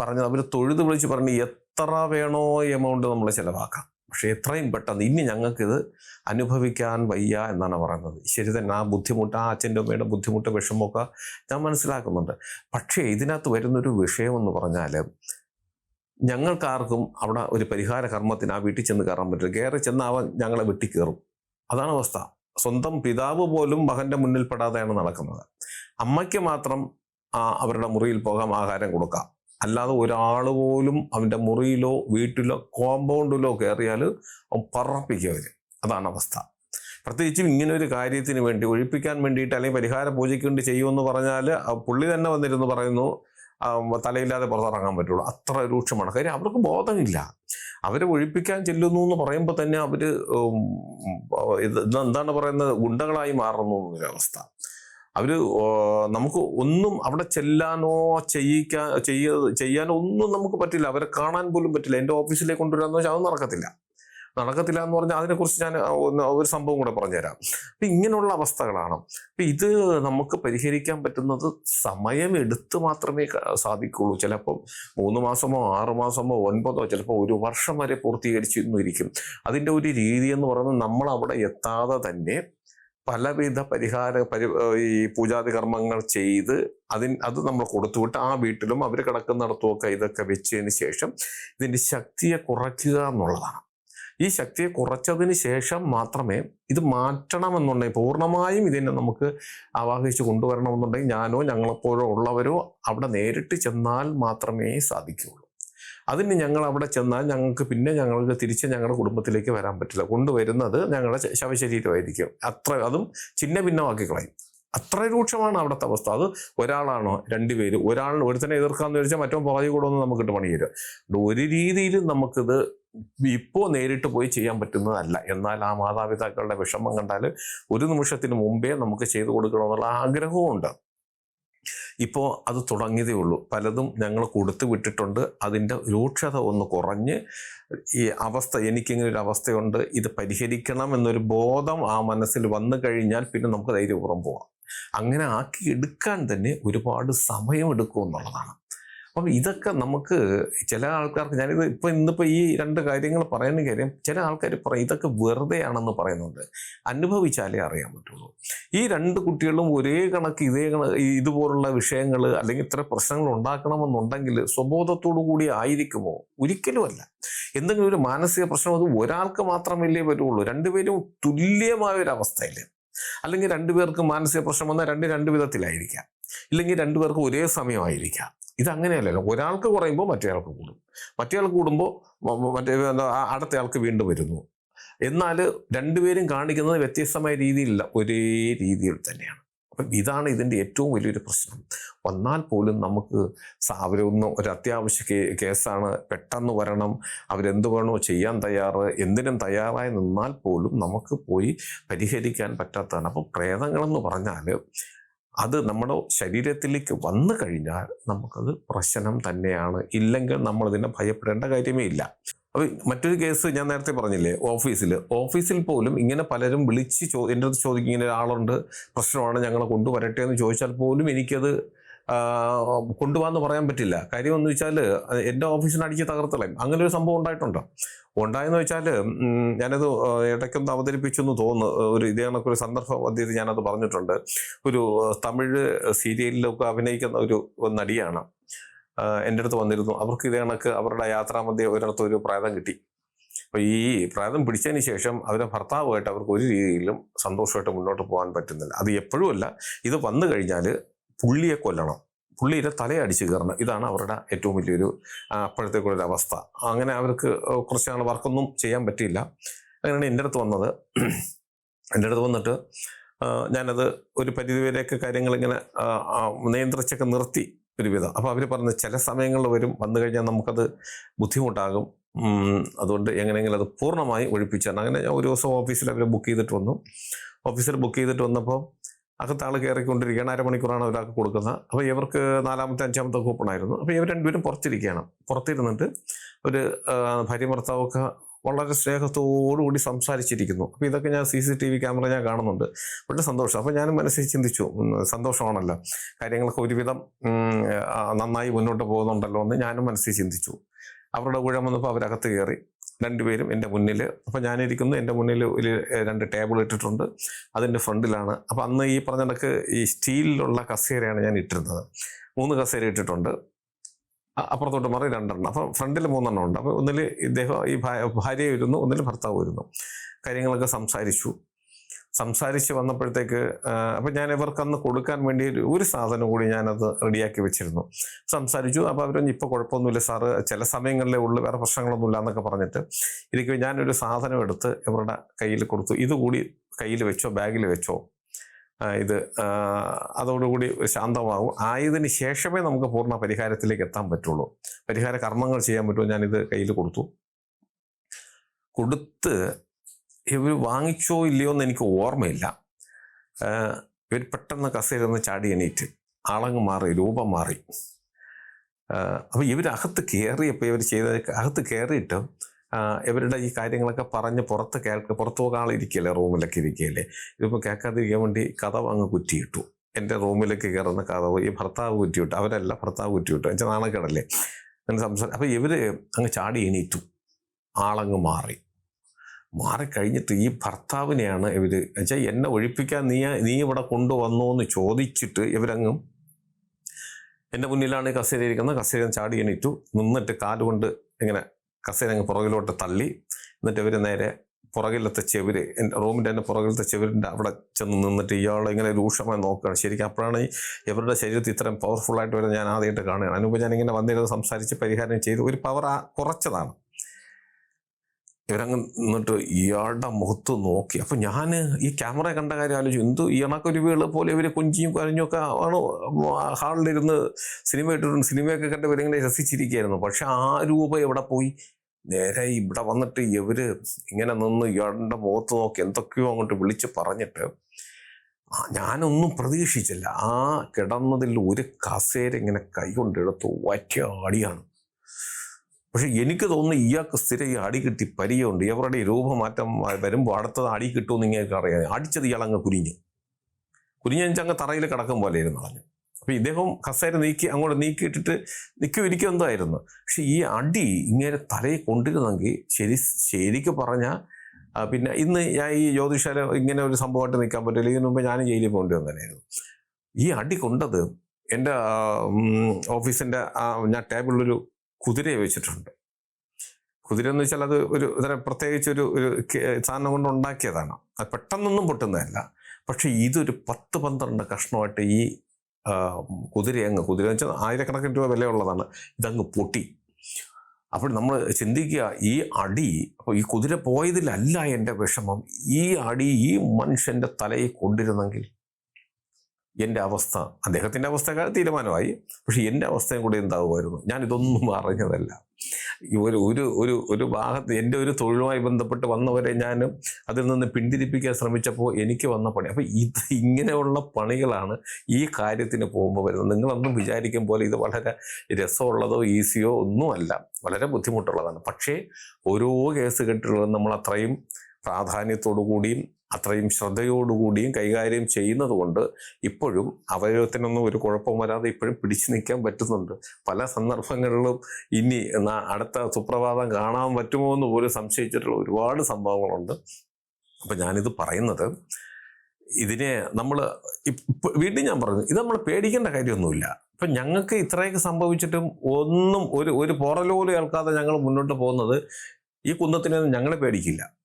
പറഞ്ഞത് അവർ തൊഴുത് വിളിച്ച് പറഞ്ഞ് എത്ര വേണോ എമൗണ്ട് നമ്മൾ ചിലവാക്കാം. പക്ഷേ എത്രയും പെട്ടെന്ന് ഇനി ഞങ്ങൾക്കിത് അനുഭവിക്കാൻ വയ്യ എന്നാണ് പറയുന്നത്. ശരി തന്നെ ആ ബുദ്ധിമുട്ട് ആ അച്ഛന്റെ അമ്മയുടെ ബുദ്ധിമുട്ട് വിഷമമൊക്കെ ഞാൻ മനസ്സിലാക്കുന്നുണ്ട്. പക്ഷേ ഇതിനകത്ത് വരുന്നൊരു വിഷയമെന്ന് പറഞ്ഞാൽ ഞങ്ങൾക്കാർക്കും അവിടെ ഒരു പരിഹാര കർമ്മത്തിന് ആ വീട്ടിൽ ചെന്ന് കയറാൻ പറ്റില്ല. കയറി ചെന്ന് അവൻ ഞങ്ങളെ വെട്ടി കയറും അതാണ് അവസ്ഥ. സ്വന്തം പിതാവ് പോലും മകന്റെ മുന്നിൽ പെടാതെയാണ് നടക്കുന്നത്. അമ്മയ്ക്ക് മാത്രം ആ അവരുടെ മുറിയിൽ പോകാം ആഹാരം കൊടുക്കാം. അല്ലാതെ ഒരാൾ പോലും അവന്റെ മുറിയിലോ വീട്ടിലോ കോമ്പൗണ്ടിലോ കയറിയാൽ അവൻ പറപ്പിക്കുക അവർ അതാണ് അവസ്ഥ. പ്രത്യേകിച്ചും ഇങ്ങനെ ഒരു കാര്യത്തിന് വേണ്ടി ഒഴിപ്പിക്കാൻ വേണ്ടിയിട്ട് അല്ലെങ്കിൽ പരിഹാര പൂജയ്ക്ക് വേണ്ടി ചെയ്യുമെന്ന് പറഞ്ഞാൽ പുള്ളി തന്നെ വന്നിരുന്ന് പറയുന്നു തലയില്ലാതെ പുറത്തിറങ്ങാൻ പറ്റുള്ളൂ. അത്ര രൂക്ഷമാണ്. കാര്യം അവർക്ക് ബോധമില്ല. അവരെ ഒഴിപ്പിക്കാൻ ചെല്ലുന്നു എന്ന് പറയുമ്പോൾ തന്നെ അവർ എന്താണ് പറയുന്നത്? ഗുണ്ടകളായി മാറുന്നു എന്നൊരവസ്ഥ അവർ നമുക്ക് ഒന്നും അവിടെ ചെല്ലാനോ ചെയ്യിക്കാൻ ചെയ്യ ചെയ്യാനോ ഒന്നും നമുക്ക് പറ്റില്ല. അവരെ കാണാൻ പോലും പറ്റില്ല. എന്റെ ഓഫീസിലേക്ക് കൊണ്ടുവരാന്ന് വെച്ചാൽ അത് നടക്കത്തില്ല. നടക്കത്തില്ല എന്ന് പറഞ്ഞാൽ അതിനെക്കുറിച്ച് ഞാൻ ഒരു സംഭവം കൂടെ പറഞ്ഞുതരാം. അപ്പം ഇങ്ങനെയുള്ള അവസ്ഥകളാണ്. അപ്പം ഇത് നമുക്ക് പരിഹരിക്കാൻ പറ്റുന്നത് സമയമെടുത്ത് മാത്രമേ സാധിക്കുള്ളൂ ചിലപ്പം മൂന്ന് മാസമോ ആറ് മാസമോ ഒൻപതോ ചിലപ്പോൾ ഒരു വർഷം വരെ പൂർത്തീകരിച്ചിരുന്നിരിക്കും. അതിന്റെ ഒരു രീതി എന്ന് പറയുന്നത് നമ്മൾ അവിടെ എത്താതെ തന്നെ പലവിധ പരിഹാര പരി ഈ പൂജാതി കർമ്മങ്ങൾ ചെയ്ത് അതിൻ അത് നമ്മൾ കൊടുത്തുവിട്ട് ആ വീട്ടിലും അവർ കിടക്കുന്നിടത്തുമൊക്കെ ഇതൊക്കെ വെച്ചതിന് ശേഷം ഇതിന്റെ ശക്തിയെ കുറയ്ക്കുക എന്നുള്ളതാണ്. ഈ ശക്തിയെ കുറച്ചതിന് ശേഷം മാത്രമേ ഇത് മാറ്റണമെന്നുണ്ടെങ്കിൽ പൂർണമായും ഇതിനെ നമുക്ക് ആവാഹിച്ച് കൊണ്ടുവരണമെന്നുണ്ടെങ്കിൽ ഞാനോ ഞങ്ങളെപ്പോഴോ ഉള്ളവരോ അവിടെ നേരിട്ട് ചെന്നാൽ മാത്രമേ സാധിക്കുകയുള്ളൂ. അതിന് ഞങ്ങൾ അവിടെ ചെന്നാൽ ഞങ്ങൾക്ക് പിന്നെ ഞങ്ങൾക്ക് തിരിച്ച് ഞങ്ങളുടെ കുടുംബത്തിലേക്ക് വരാൻ പറ്റില്ല. കൊണ്ടുവരുന്നത് ഞങ്ങളുടെ ശവശരീരമായിരിക്കും. അത്ര അതും ചിന്ന ഭിന്നമാക്കി കളയും. അത്ര രൂക്ഷമാണ് അവിടുത്തെ അവസ്ഥ. അത് ഒരാളാണോ? രണ്ടുപേര് ഒരാൾ ഒരുത്തനെ എതിർക്കാന്ന് ചോദിച്ചാൽ മറ്റോ പുറകെ കൂടെ ഒന്ന് നമുക്ക് ഇട്ട് പണി തരും ഒരു രീതിയിലും നമുക്കിത് ഇപ്പോൾ നേരിട്ട് പോയി ചെയ്യാൻ പറ്റുന്നതല്ല. എന്നാൽ ആ മാതാപിതാക്കളുടെ വിഷമം കണ്ടാൽ ഒരു നിമിഷത്തിന് മുമ്പേ നമുക്ക് ചെയ്തു കൊടുക്കണമെന്നുള്ള ആഗ്രഹവും ഉണ്ട് ഇപ്പോൾ അത് തുടങ്ങിയതേ ഉള്ളൂ. പലതും ഞങ്ങൾ കൊടുത്തു വിട്ടിട്ടുണ്ട്. അതിന്റെ രൂക്ഷത ഒന്ന് കുറഞ്ഞ് ഈ അവസ്ഥ എനിക്കിങ്ങനെ ഒരു അവസ്ഥയുണ്ട് ഇത് പരിഹരിക്കണം എന്നൊരു ബോധം ആ മനസ്സിൽ വന്നു കഴിഞ്ഞാൽ പിന്നെ നമുക്ക് ധൈര്യപൂർവം പോവാം. അങ്ങനെ ആക്കി എടുക്കാൻ തന്നെ ഒരുപാട് സമയമെടുക്കും എന്നുള്ളതാണ്. അപ്പം ഇതൊക്കെ നമുക്ക് ചില ആൾക്കാർക്ക് ഞാനിത് ഇപ്പം ഇന്നിപ്പോൾ ഈ രണ്ട് കാര്യങ്ങൾ പറയുന്ന കാര്യം ചില ആൾക്കാർ പറയും ഇതൊക്കെ വെറുതെയാണെന്ന് പറയുന്നുണ്ട്. അനുഭവിച്ചാലേ അറിയാൻ പറ്റുള്ളൂ. ഈ രണ്ട് കുട്ടികളും ഒരേ കണക്ക് ഇതേ കണക്ക് ഇതുപോലുള്ള വിഷയങ്ങൾ അല്ലെങ്കിൽ ഇത്ര പ്രശ്നങ്ങൾ ഉണ്ടാക്കണമെന്നുണ്ടെങ്കിൽ സ്വബോധത്തോടു കൂടി ആയിരിക്കുമോ? ഒരിക്കലുമല്ല എന്തെങ്കിലും ഒരു മാനസിക പ്രശ്നം അത് ഒരാൾക്ക് മാത്രമല്ലേ പറ്റുള്ളൂ രണ്ടുപേരും തുല്യമായ ഒരു അവസ്ഥയിൽ അല്ലെങ്കിൽ രണ്ടുപേർക്ക് മാനസിക പ്രശ്നം വന്നാൽ രണ്ട് രണ്ട് വിധത്തിലായിരിക്കാം. ഇല്ലെങ്കിൽ രണ്ടുപേർക്കും ഒരേ സമയമായിരിക്കാം. ഇതങ്ങനെയല്ലല്ലോ. ഒരാൾക്ക് കുറയുമ്പോൾ മറ്റേയാൾക്ക് കൂടും. മറ്റേയാൾ കൂടുമ്പോൾ മറ്റേ അടുത്തയാൾക്ക് വീണ്ടും വരുന്നു. എന്നാൽ രണ്ടുപേരും കാണിക്കുന്നത് വ്യത്യസ്തമായ രീതിയിലല്ല. ഒരേ രീതിയിൽ തന്നെയാണ്. അപ്പം ഇതാണ് ഇതിന്റെ ഏറ്റവും വലിയൊരു പ്രശ്നം. വന്നാൽ പോലും നമുക്ക് അവരൊന്ന് ഒരു അത്യാവശ്യ കേസാണ് പെട്ടെന്ന് വരണം. അവരെന്ത് വേണോ ചെയ്യാൻ തയ്യാറ് എന്തിനും തയ്യാറായി നിന്നാൽ പോലും നമുക്ക് പോയി പരിഹരിക്കാൻ പറ്റാത്തതാണ്. അപ്പോൾ പ്രേതങ്ങളെന്ന് പറഞ്ഞാൽ അത് നമ്മുടെ ശരീരത്തിലേക്ക് വന്നു കഴിഞ്ഞാൽ നമുക്കത് പ്രശ്നം തന്നെയാണ്. ഇല്ലെങ്കിൽ നമ്മൾ ഇതിനെ ഭയപ്പെടേണ്ട കാര്യമേ ഇല്ല. അപ്പൊ മറ്റൊരു കേസ് ഞാൻ നേരത്തെ പറഞ്ഞില്ലേ ഓഫീസിൽ ഓഫീസിൽ പോലും ഇങ്ങനെ പലരും വിളിച്ച് ചോ എന്റെ അടുത്ത് ചോദിക്കും ഇങ്ങനെ ഒരാളുണ്ട് പ്രശ്നമാണ് ഞങ്ങളെ കൊണ്ടുവരട്ടെ എന്ന് ചോദിച്ചാൽ പോലും എനിക്കത് കൊണ്ടുപോകാന്ന് പറയാൻ പറ്റില്ല. കാര്യം എന്ന് വെച്ചാൽ എന്റെ ഓഫീസിന് അടിച്ച് തകർത്തളയും. അങ്ങനെ ഒരു സംഭവം ഉണ്ടായിട്ടുണ്ടോ. ഉണ്ടായെന്ന് വെച്ചാൽ ഞാനത് ഇടയ്ക്കൊന്ന് അവതരിപ്പിച്ചു എന്ന് തോന്നുന്നു. ഒരു ഇതേ കണക്കൊരു സന്ദർഭ പദ്ധതി ഞാനത് പറഞ്ഞിട്ടുണ്ട്. ഒരു തമിഴ് സീരിയലിലൊക്കെ അഭിനയിക്കുന്ന ഒരു നടിയാണ്. എന്റെ അടുത്ത് വന്നിരുന്നു. അവർക്ക് ഇതേ കണക്ക് അവരുടെ യാത്രാമധ്യേ ഒരിടത്ത് ഒരു പ്രേതം കിട്ടി. അപ്പോൾ ഈ പ്രേതം പിടിച്ചതിന് ശേഷം അവരുടെ ഭർത്താവുമായിട്ട് അവർക്ക് ഒരു രീതിയിലും സന്തോഷമായിട്ട് മുന്നോട്ട് പോകാൻ പറ്റുന്നില്ല. അത് എപ്പോഴും അല്ല. ഇത് വന്നു കഴിഞ്ഞാൽ പുള്ളിയെ കൊല്ലണം. പുള്ളിയുടെ തലയടിച്ച് കയറണം. ഇതാണ് അവരുടെ ഏറ്റവും വലിയൊരു അപ്പോഴത്തേക്കുള്ളൊരു അവസ്ഥ. അങ്ങനെ അവർക്ക് കുറച്ച് നാൾ വർക്കൊന്നും ചെയ്യാൻ പറ്റിയില്ല. അങ്ങനെയാണ് എന്റെ അടുത്ത് വന്നത്. എന്റെ അടുത്ത് വന്നിട്ട് ഞാനത് ഒരു പരിധിവരെയൊക്കെ ആ, നിയന്ത്രിച്ചൊക്കെ നിർത്തി ഒരുവിധം. അപ്പോൾ അവർ പറഞ്ഞ് ചില സമയങ്ങളിൽ വരും വന്നു കഴിഞ്ഞാൽ നമുക്കത് ബുദ്ധിമുട്ടാകും. അതുകൊണ്ട് എങ്ങനെയെങ്കിലും അത് പൂർണമായി ഒഴിപ്പിച്ചാണ്. അങ്ങനെ ഞാൻ ഒരു ദിവസം ഓഫീസിൽ അവരെ ബുക്ക് ചെയ്തിട്ട് വന്നു. ഓഫീസിൽ ബുക്ക് ചെയ്തിട്ട് വന്നപ്പോൾ അകത്ത് ആൾ കയറിക്കൊണ്ടിരിക്കുകയാണ്. അരമണിക്കൂറാണ് ഒരാൾക്ക് കൊടുക്കുന്നത്. അപ്പോൾ ഇവർക്ക് നാലാമത്തെ അഞ്ചാമത്തെ കൂപ്പണായിരുന്നു. അപ്പോൾ ഇവർ രണ്ടുപേരും പുറത്തിരിക്കുകയാണ്. പുറത്തിരുന്നിട്ട് ഒരു ഭാര്യ ഭർത്താവൊക്കെ വളരെ സ്നേഹത്തോടുകൂടി സംസാരിച്ചിരിക്കുന്നു. അപ്പോൾ ഇതൊക്കെ ഞാൻ C C T V camera ഞാൻ കാണുന്നുണ്ട്. വളരെ സന്തോഷം. അപ്പോൾ ഞാനും മനസ്സിൽ ചിന്തിച്ചു സന്തോഷമാണല്ലോ. കാര്യങ്ങളൊക്കെ ഒരുവിധം നന്നായി മുന്നോട്ട് പോകുന്നുണ്ടല്ലോ എന്ന് ഞാനും മനസ്സിൽ ചിന്തിച്ചു. അവരുടെ ഊഴം വന്നപ്പോൾ അവരകത്ത് കയറി. രണ്ടുപേരും എന്റെ മുന്നിൽ അപ്പോൾ ഞാനിരിക്കുന്നു. എന്റെ മുന്നിൽ ഒരു രണ്ട് ടേബിൾ ഇട്ടിട്ടുണ്ട്. അതിന്റെ ഫ്രണ്ടിലാണ്. അപ്പോൾ അന്ന് ഈ പറഞ്ഞ കണക്ക് ഈ സ്റ്റീലിലുള്ള കസേരയാണ് ഞാൻ ഇട്ടിരുന്നത്. മൂന്ന് കസേര ഇട്ടിട്ടുണ്ട്. അപ്പുറത്തോട്ട് മാറി രണ്ടെണ്ണം. അപ്പം ഫ്രണ്ടിൽ മൂന്നെണ്ണം ഉണ്ട്. അപ്പോൾ ഒന്നിൽ ഇദ്ദേഹം ഈ ഭാര്യ വരുന്നു ഒന്നിൽ ഭർത്താവ് വരുന്നു കാര്യങ്ങളൊക്കെ സംസാരിച്ചു. സംസാരിച്ച് വന്നപ്പോഴത്തേക്ക് അപ്പം ഞാൻ ഇവർക്ക് അന്ന് കൊടുക്കാൻ വേണ്ടി ഒരു- സാധനം കൂടി ഞാനത് റെഡിയാക്കി വെച്ചിരുന്നു. സംസാരിച്ചു അപ്പോൾ അവരൊന്നും ഇപ്പോൾ കുഴപ്പമൊന്നുമില്ല സാറ് ചില സമയങ്ങളിലേ ഉള്ളു വേറെ പ്രശ്നങ്ങളൊന്നുമില്ല എന്നൊക്കെ പറഞ്ഞിട്ട് ഇരിക്കും ഞാനൊരു സാധനം എടുത്ത് ഇവരുടെ കയ്യിൽ കൊടുത്തു. ഇതുകൂടി കയ്യിൽ വെച്ചോ ബാഗിൽ വെച്ചോ? ഇത് അതോടുകൂടി ശാന്തമാകും. ആയതിന് ശേഷമേ നമുക്ക് പൂർണ പരിഹാരത്തിലേക്ക് എത്താൻ പറ്റുള്ളൂ. പരിഹാര കർമ്മങ്ങൾ ചെയ്യാൻ പറ്റുമോ? ഞാനിത് കയ്യിൽ കൊടുത്തു. കൊടുത്ത് ഇവർ വാങ്ങിച്ചോ ഇല്ലയോ എന്ന് എനിക്ക് ഓർമ്മയില്ല. ഇവർ പെട്ടെന്ന് കസേരന്ന് ചാടി എണീറ്റ്. ആളങ്ങ് മാറി രൂപം മാറി. അപ്പോൾ ഇവരകത്ത് കയറിയപ്പോൾ ഇവർ ചെയ്ത അകത്ത് കയറിയിട്ട് ഇവരുടെ ഈ കാര്യങ്ങളൊക്കെ പറഞ്ഞ് പുറത്ത് കേൾക്ക പുറത്തു പോകാൻ ആളിരിക്കുകയല്ലേ റൂമിലൊക്കെ ഇരിക്കുകയല്ലേ ഇതിപ്പോൾ കേൾക്കാതിരിക്കാൻ വേണ്ടി കഥവ് അങ്ങ് കുറ്റിയിട്ടു. എന്റെ റൂമിലേക്ക് കയറുന്ന കഥവ് ഈ ഭർത്താവ് കുറ്റിയിട്ടു അവരല്ല ഭർത്താവ് കുറ്റിയിട്ടു. എന്നുവെച്ചാൽ നാണക്കേടല്ലേ? അങ്ങനെ സംസാരം അപ്പോൾ ഇവർ അങ്ങ് ചാടി എണീറ്റു. ആളങ്ങ് മാറി. മാറിക്കഴിഞ്ഞിട്ട് ഈ ഭർത്താവിനെയാണ് ഇവർ വെച്ചാൽ എന്നെ ഒഴിപ്പിക്കാൻ നീ നീ ഇവിടെ കൊണ്ടുവന്നോ എന്ന് ചോദിച്ചിട്ട് ഇവരങ്ങും എന്റെ മുന്നിലാണ് കസേര ഇരിക്കുന്നത്. കസേര ചാടി എണീറ്റു. നിന്നിട്ട് കാലുകൊണ്ട് ഇങ്ങനെ കസേര അങ്ങ് പുറകിലോട്ട് തള്ളി. എന്നിട്ട് ഇവർ നേരെ പുറകിലത്തെ ചെവിര് റൂമിന്റെ തന്നെ പുറകിലത്തെ ചെവിരിന്റെ അവിടെ ചെന്ന് നിന്നിട്ട് ഇയാളെ ഇങ്ങനെ രൂക്ഷമായി നോക്കുകയാണ്. ശരിക്കും അപ്പോഴാണ് ഇവരുടെ ശരീരത്തിൽ ഇത്രയും പവർഫുള്ളായിട്ട് വരെ ഞാൻ ആദ്യമായിട്ട് കാണുകയാണ്. അതിനുമ്പോൾ ഞാൻ ഇങ്ങനെ വന്നിരുന്ന് സംസാരിച്ച് പരിഹാരം ചെയ്ത്. ഒരു പവർ കുറച്ചതാണ്. ഇവരങ്ങ് നിന്നിട്ട് ഇയാളുടെ മുഖത്ത് നോക്കി. അപ്പൊ ഞാൻ ഈ ക്യാമറ കണ്ട കാര്യം ആലോചിച്ചു. എന്തു ഇയാൾക്കൊരു വീൾ പോലെ ഇവർ കൊഞ്ചിയും കരഞ്ഞും ഒക്കെ ആണ്? ഹാളിലിരുന്ന് സിനിമ ഇട്ടിട്ടുണ്ട്. സിനിമയൊക്കെ കണ്ട് ഇവരിങ്ങനെ രസിച്ചിരിക്കുകയായിരുന്നു. പക്ഷെ ആ രൂപ എവിടെ പോയി? നേരെ ഇവിടെ വന്നിട്ട് ഇവർ ഇങ്ങനെ നിന്ന് ഇയാളുടെ മുഖത്ത് നോക്കി എന്തൊക്കെയോ അങ്ങോട്ട് വിളിച്ച് പറഞ്ഞിട്ട് ഞാനൊന്നും പ്രതീക്ഷിച്ചില്ല. ആ കിടന്നതിൽ ഒരു കസേര ഇങ്ങനെ കൈകൊണ്ടെടുത്ത് ഒറ്റ അടിയാണ്. പക്ഷെ എനിക്ക് തോന്നുന്നു ഇയാൾക്ക് സ്ഥിരം ഈ അടി കിട്ടി പരിചയമുണ്ട്. ഇവരുടെ രൂപമാറ്റം വരുമ്പോൾ അടുത്തത് അടി കിട്ടുമെന്ന് ഇങ്ങനെ അറിയാം. അടിച്ചത് ഇയാൾ അങ്ങ് കുരിഞ്ഞു കുരിഞ്ഞു അങ്ങ് തറയിൽ കിടക്കും പോലെ ഇരുന്ന് പറഞ്ഞു. അപ്പം ഇദ്ദേഹം കസേര നീക്കി അങ്ങോട്ട് നീക്കിയിട്ടിട്ട് നിൽക്കും ഇരിക്കും എന്തായിരുന്നു. പക്ഷെ ഈ അടി ഇങ്ങനെ തലയിൽ കൊണ്ടിരുന്നെങ്കിൽ ശരി ശരിക്ക് പറഞ്ഞാൽ പിന്നെ ഇന്ന് ഞാൻ ഈ ജ്യോതിഷാല ഇങ്ങനെ ഒരു സംഭവമായിട്ട് നിൽക്കാൻ പറ്റില്ല. ഇതിനു മുമ്പ് ഞാനും ജയിലിൽ പോകേണ്ടി വന്നതായിരുന്നു ഈ അടി കൊണ്ടത് എന്റെ ഓഫീസിന്റെ ഞാൻ ടേബിളിലൊരു കുതിരയെ വെച്ചിട്ടുണ്ട്. കുതിര എന്ന് വെച്ചാൽ അത് ഒരു തരം പ്രത്യേകിച്ച് ഒരു ഒരു സാധനം കൊണ്ട് ഉണ്ടാക്കിയതാണ്. അത് പെട്ടെന്നൊന്നും പൊട്ടുന്നതല്ല. പക്ഷെ ഇതൊരു പത്ത് പന്ത്രണ്ട് കഷ്ണമായിട്ട് ഈ കുതിര അങ്ങ് കുതിര എന്ന് വെച്ചാൽ ആയിരക്കണക്കിന് രൂപ വിലയുള്ളതാണ്. ഇതങ്ങ് പൊട്ടി. അപ്പോൾ നമ്മൾ ചിന്തിക്കുക ഈ അടി അപ്പോൾ ഈ കുതിര പോയതിലല്ല എന്റെ വിഷമം. ഈ അടി ഈ മനുഷ്യന്റെ തലയിൽ കൊണ്ടിരുന്നെങ്കിൽ എന്റെ അവസ്ഥ അദ്ദേഹത്തിന്റെ അവസ്ഥ തീരുമാനമായി. പക്ഷെ എന്റെ അവസ്ഥയും കൂടി എന്താകുമായിരുന്നു? ഞാൻ ഇതൊന്നും അറിഞ്ഞതല്ല. ഒരു ഒരു ഒരു ഒരു ഭാഗത്ത് എന്റെ ഒരു തൊഴിലുമായി ബന്ധപ്പെട്ട് വന്നവരെ ഞാൻ അതിൽ നിന്ന് പിന്തിരിപ്പിക്കാൻ ശ്രമിച്ചപ്പോൾ എനിക്ക് വന്ന പണി. അപ്പോൾ ഇത് ഇങ്ങനെയുള്ള പണികളാണ് ഈ കാര്യത്തിന് പോകുമ്പോൾ വരുന്നത്. നിങ്ങളൊന്നും വിചാരിക്കും പോലെ ഇത് വളരെ രസമുള്ളതോ ഈസിയോ ഒന്നുമല്ല. വളരെ ബുദ്ധിമുട്ടുള്ളതാണ്. പക്ഷേ ഓരോ കേസ് കെട്ടുകളും നമ്മൾ അത്രയും പ്രാധാന്യത്തോടു കൂടിയും അത്രയും ശ്രദ്ധയോടുകൂടിയും കൈകാര്യം ചെയ്യുന്നത് കൊണ്ട് ഇപ്പോഴും അവയവത്തിനൊന്നും ഒരു കുഴപ്പം വരാതെ ഇപ്പോഴും പിടിച്ചു നിൽക്കാൻ പറ്റുന്നുണ്ട്. പല സന്ദർഭങ്ങളിലും ഇനി അടുത്ത സുപ്രഭാതം കാണാൻ പറ്റുമോ എന്ന് പോലും സംശയിച്ചിട്ടുള്ള ഒരുപാട് സംഭവങ്ങളുണ്ട്. അപ്പം ഞാനിത് പറയുന്നത് ഇതിനെ നമ്മൾ വീണ്ടും ഞാൻ പറഞ്ഞു ഇത് നമ്മൾ പേടിക്കേണ്ട കാര്യമൊന്നുമില്ല. ഇപ്പം ഞങ്ങൾക്ക് ഇത്രയൊക്കെ സംഭവിച്ചിട്ടും ഒന്നും ഒരു ഒരു പുറലോൽ കേൾക്കാതെ ഞങ്ങൾ മുന്നോട്ട് പോകുന്നത് ഈ കുന്നത്തിനൊന്നും ഞങ്ങളെ പേടിക്കില്ല.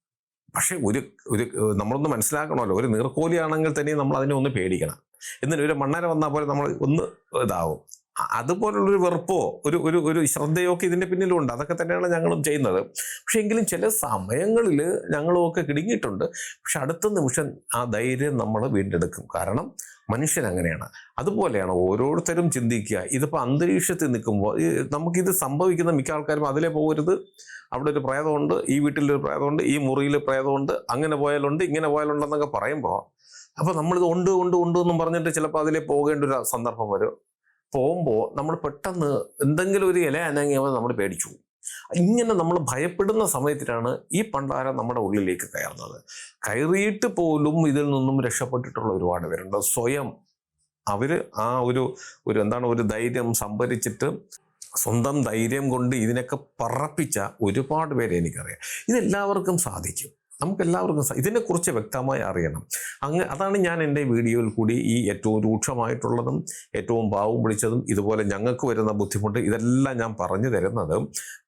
പക്ഷെ ഒരു ഒരു നമ്മളൊന്ന് മനസ്സിലാക്കണമല്ലോ. ഒരു നീർക്കോലിയാണെങ്കിൽ തന്നെ നമ്മൾ അതിനെ ഒന്ന് പേടിക്കണം. എന്നിട്ട് ഒരു മണ്ണര വന്നാൽ പോലെ നമ്മൾ ഒന്ന് ഇതാവും. അതുപോലുള്ളൊരു വെറുപ്പോ ഒരു ഒരു ഒരു ശ്രദ്ധയോ ഒക്കെ ഇതിന്റെ പിന്നിലുണ്ട്. അതൊക്കെ തന്നെയാണ് ഞങ്ങളും ചെയ്യുന്നത്. പക്ഷെ എങ്കിലും ചില സമയങ്ങളിൽ ഞങ്ങളും ഒക്കെ കിടുങ്ങിയിട്ടുണ്ട്. പക്ഷെ അടുത്ത നിമിഷം ആ ധൈര്യം നമ്മൾ വീണ്ടെടുക്കും. കാരണം മനുഷ്യൻ അങ്ങനെയാണ് അതുപോലെയാണ് ഓരോരുത്തരും ചിന്തിക്കുക. ഇതിപ്പോൾ അന്തരീക്ഷത്തിൽ നിൽക്കുമ്പോൾ നമുക്കിത് സംഭവിക്കുന്ന മിക്ക ആൾക്കാരും അതിലെ പോകരുത്. അവിടെ ഒരു പ്രേതമുണ്ട് ഈ വീട്ടിലൊരു പ്രേതമുണ്ട് ഈ മുറിയിൽ പ്രേതമുണ്ട് അങ്ങനെ പോയാലുണ്ട് ഇങ്ങനെ പോയാലുണ്ടെന്നൊക്കെ പറയുമ്പോൾ അപ്പോൾ നമ്മളിത് ഉണ്ട് ഉണ്ട് ഉണ്ട് എന്നും പറഞ്ഞിട്ട് ചിലപ്പോൾ അതിലേ പോകേണ്ട ഒരു സന്ദർഭം വരും. പോകുമ്പോൾ നമ്മൾ പെട്ടെന്ന് എന്തെങ്കിലും ഒരു ഇല അനങ്ങിയാൽ നമ്മൾ പേടിച്ചു. ഇങ്ങനെ നമ്മൾ ഭയപ്പെടുന്ന സമയത്തിലാണ് ഈ പണ്ടാരം നമ്മുടെ ഉള്ളിലേക്ക് കയറുന്നത്. കയറിയിട്ട് പോലും ഇതിൽ നിന്നും രക്ഷപ്പെട്ടിട്ടുള്ള ഒരുപാട് പേരുണ്ട്. സ്വയം അവർ ആ ഒരു ഒരു എന്താണ് ഒരു ധൈര്യം സംഭരിച്ചിട്ട് സ്വന്തം ധൈര്യം കൊണ്ട് ഇതിനൊക്കെ പറപ്പിച്ച ഒരുപാട് പേരെ എനിക്കറിയാം. ഇതെല്ലാവർക്കും സാധിക്കും. നമുക്ക് എല്ലാവർക്കും ഇതിനെക്കുറിച്ച് വ്യക്തമായി അറിയണം. അങ്ങ് അതാണ് ഞാൻ എന്റെ വീഡിയോയിൽ കൂടി ഈ ഏറ്റവും രൂക്ഷമായിട്ടുള്ളതും ഏറ്റവും പാവം പിടിച്ചതും ഇതുപോലെ ഞങ്ങൾക്ക് വരുന്ന ബുദ്ധിമുട്ട് ഇതെല്ലാം ഞാൻ പറഞ്ഞു തരുന്നത്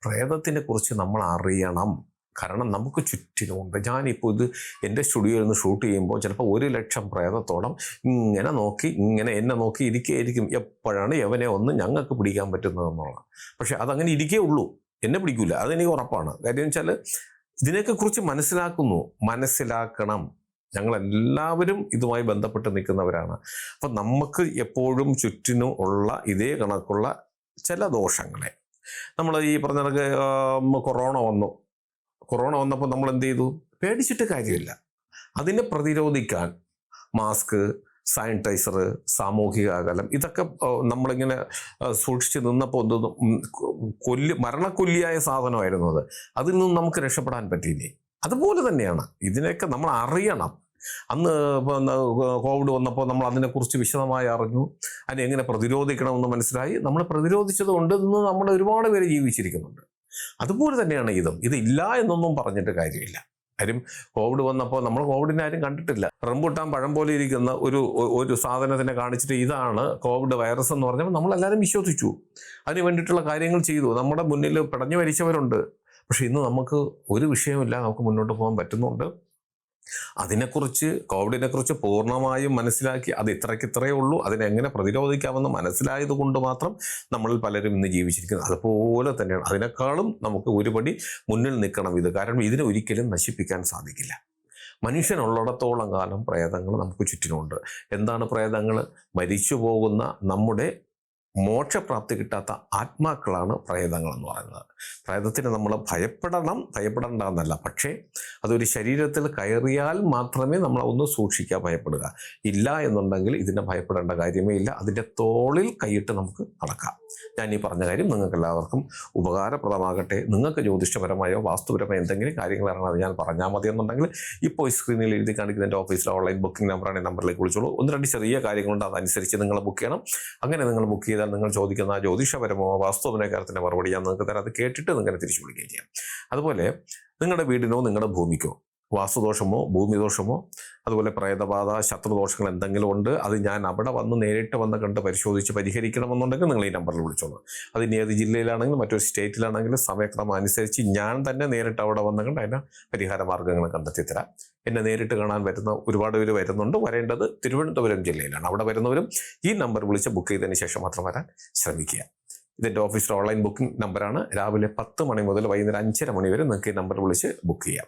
പ്രേതത്തിനെ കുറിച്ച് നമ്മൾ അറിയണം. കാരണം നമുക്ക് ചുറ്റിനുമുണ്ട്. ഞാനിപ്പോൾ ഇത് എന്റെ സ്റ്റുഡിയോയിൽ നിന്ന് ഷൂട്ട് ചെയ്യുമ്പോൾ ചിലപ്പോൾ ഒരു ലക്ഷം പ്രേതത്തോളം ഇങ്ങനെ നോക്കി ഇങ്ങനെ എന്നെ നോക്കി ഇരിക്കുകയായിരിക്കും. എപ്പോഴാണ് എവനെ ഒന്ന് ഞങ്ങൾക്ക് പിടിക്കാൻ പറ്റുന്നതെന്നുള്ളത് പക്ഷേ അതങ്ങനെ ഇരിക്കേ ഉള്ളൂ. എന്നെ പിടിക്കില്ല അതെനിക്ക് ഉറപ്പാണ്. കാര്യം വെച്ചാൽ ഇതിനെയൊക്കെ കുറിച്ച് മനസ്സിലാക്കുന്നു. മനസ്സിലാക്കണം. ഞങ്ങൾ എല്ലാവരും ഇതുമായി ബന്ധപ്പെട്ട് നിൽക്കുന്നവരാണ്. അപ്പം നമുക്ക് എപ്പോഴും ചുറ്റിനും ഉള്ള ഇതേ കണക്കുള്ള ചില ദോഷങ്ങളെ. നമ്മൾ ഈ പറഞ്ഞ കണക്ക് കൊറോണ വന്നു. കൊറോണ വന്നപ്പോൾ നമ്മൾ എന്ത് ചെയ്തു? പേടിച്ചിട്ട് കാര്യമില്ല. അതിനെ പ്രതിരോധിക്കാൻ മാസ്ക് സാനിറ്റൈസർ സാമൂഹിക അകലം ഇതൊക്കെ നമ്മളിങ്ങനെ സൂക്ഷിച്ച് നിന്നപ്പോൾ കൊല്ലി മരണക്കൊല്ലിയായ സാധനമായിരുന്നു അത്. അതിൽ നിന്ന് നമുക്ക് രക്ഷപ്പെടാൻ പറ്റിയില്ലേ? അതുപോലെ തന്നെയാണ്. ഇതിനെയൊക്കെ നമ്മൾ അറിയണം. അന്ന് കോവിഡ് വന്നപ്പോൾ നമ്മൾ അതിനെക്കുറിച്ച് വിശദമായി അറിഞ്ഞു. അതിനെ എങ്ങനെ പ്രതിരോധിക്കണമെന്ന് മനസ്സിലായി. നമ്മൾ പ്രതിരോധിച്ചത് കൊണ്ട് ഇന്ന് നമ്മൾ ഒരുപാട് പേര് ജീവിച്ചിരിക്കുന്നുണ്ട്. അതുപോലെ തന്നെയാണ് ഇതും. ഇതില്ല എന്നൊന്നും പറഞ്ഞിട്ട് കാര്യമില്ല. കാര്യം കോവിഡ് വന്നപ്പോൾ നമ്മൾ കോവിഡിനെ ആരും കണ്ടിട്ടില്ല. റംബൂട്ടാൻ പഴം പോലെ ഇരിക്കുന്ന ഒരു ഒരു സാധനത്തിനെ കാണിച്ചിട്ട് ഇതാണ് കോവിഡ് വൈറസ് എന്ന് പറഞ്ഞപ്പോൾ നമ്മൾ നമ്മളെല്ലാവരും വിശ്വസിച്ചു. അതിന് വേണ്ടിയിട്ടുള്ള കാര്യങ്ങൾ ചെയ്തു. നമ്മുടെ മുന്നിൽ പടഞ്ഞു വരിച്ചവരുണ്ട് പക്ഷെ ഇന്ന് നമുക്ക് ഒരു വിഷയമില്ല നമുക്ക് മുന്നോട്ട് പോകാൻ പറ്റുന്നുണ്ട്. അതിനെക്കുറിച്ച് കോവിഡിനെ കുറിച്ച് പൂർണമായും മനസ്സിലാക്കി അത് ഇത്രയ്ക്ക് ഇത്രയേ ഉള്ളൂ അതിനെങ്ങനെ പ്രതിരോധിക്കാമെന്ന് മനസ്സിലായത് കൊണ്ട് മാത്രം നമ്മളിൽ പലരും ഇന്ന് ജീവിച്ചിരിക്കുന്നത് അതുപോലെ തന്നെയാണ് അതിനേക്കാളും നമുക്ക് ഒരുപടി മുന്നിൽ നിൽക്കണം ഇത്. കാരണം ഇതിനെ ഒരിക്കലും നശിപ്പിക്കാൻ സാധിക്കില്ല. മനുഷ്യനുള്ളിടത്തോളം കാലം പ്രേതങ്ങൾ നമുക്ക് ചുറ്റിനുണ്ട്. എന്താണ് പ്രേതങ്ങൾ? മരിച്ചു പോകുന്ന നമ്മുടെ മോക്ഷപ്രാപ്തി കിട്ടാത്ത ആത്മാക്കളാണ് പ്രേതങ്ങൾ എന്ന് പറയുന്നത്. പ്രേതത്തിന് നമ്മൾ ഭയപ്പെടണം ഭയപ്പെടേണ്ട എന്നല്ല പക്ഷേ അതൊരു ശരീരത്തിൽ കയറിയാൽ മാത്രമേ നമ്മൾ ഒന്ന് സൂക്ഷിക്കാൻ ഭയപ്പെടുക. ഇല്ല എന്നുണ്ടെങ്കിൽ ഇതിനെ ഭയപ്പെടേണ്ട കാര്യമേ ഇല്ല. അതിന്റെ തോളിൽ കൈയിട്ട് നമുക്ക് നടക്കാം. ഞാൻ ഈ പറഞ്ഞ കാര്യം നിങ്ങൾക്ക് എല്ലാവർക്കും ഉപകാരപ്രദമാകട്ടെ. നിങ്ങൾക്ക് ജ്യോതിഷപരമായോ വാസ്തുപരമായോ എന്തെങ്കിലും കാര്യങ്ങൾ അറിയണം ഞാൻ പറഞ്ഞാൽ മതി എന്നുണ്ടെങ്കിൽ ഇപ്പോൾ സ്ക്രീനിൽ എഴുതി കാണിക്കുന്ന എന്റെ ഓഫീസിലെ ഓൺലൈൻ ബുക്കിംഗ് നമ്പറാണ് ഈ നമ്പറിലേക്ക് വിളിച്ചോളൂ. ഒന്ന് രണ്ട് ചെറിയ കാര്യങ്ങളുണ്ട്. അതനുസരിച്ച് നിങ്ങൾ ബുക്ക് ചെയ്യണം. അങ്ങനെ നിങ്ങൾ ബുക്ക് ചെയ്താൽ നിങ്ങൾ ചോദിക്കുന്ന ആ ജ്യോതിഷപരമോ വാസ്തുവിനെ കാര്യത്തിന്റെ മറുപടി ഞാൻ നിങ്ങൾക്ക് തരാം. അത് കേട്ടിട്ട് നിങ്ങളെ തിരിച്ചു വിളിക്കുകയും ചെയ്യാം. അതുപോലെ നിങ്ങളുടെ വീടിനോ നിങ്ങളുടെ ഭൂമിക്കോ വാസ്തുദോഷമോ ഭൂമിദോഷമോ അതുപോലെ പ്രേതബാധ ശത്രുദോഷങ്ങൾ എന്തെങ്കിലും ഉണ്ട് അത് ഞാൻ അവിടെ വന്ന് നേരിട്ട് വന്ന് കണ്ട് പരിശോധിച്ച് പരിഹരിക്കണമെന്നുണ്ടെങ്കിൽ നിങ്ങൾ ഈ നമ്പറിൽ വിളിച്ചോളൂ. അത് ഇനി ഏത് ജില്ലയിലാണെങ്കിലും മറ്റൊരു സ്റ്റേറ്റിലാണെങ്കിലും സമയക്രമം അനുസരിച്ച് ഞാൻ തന്നെ നേരിട്ട് അവിടെ വന്ന് കണ്ട് അതിന് പരിഹാര മാർഗങ്ങൾ കണ്ടെത്തി തരാം എന്നെ നേരിട്ട് കാണാൻ വരുന്ന ഒരുപാട് പേര് വരുന്നുണ്ട്. വരേണ്ടത് തിരുവനന്തപുരം ജില്ലയിലാണ്. അവിടെ വരുന്നവരും ഈ നമ്പർ വിളിച്ച് ബുക്ക് ചെയ്തതിന് ശേഷം മാത്രം വരാൻ ശ്രമിക്കുക. ഇതിന്റെ ഓഫീസിലെ ഓൺലൈൻ ബുക്കിംഗ് നമ്പറാണ്. രാവിലെ പത്ത് മണി മുതൽ വൈകുന്നേരം അഞ്ചര മണി വരെ നിങ്ങൾക്ക് ഈ നമ്പർ വിളിച്ച് ബുക്ക് ചെയ്യാം.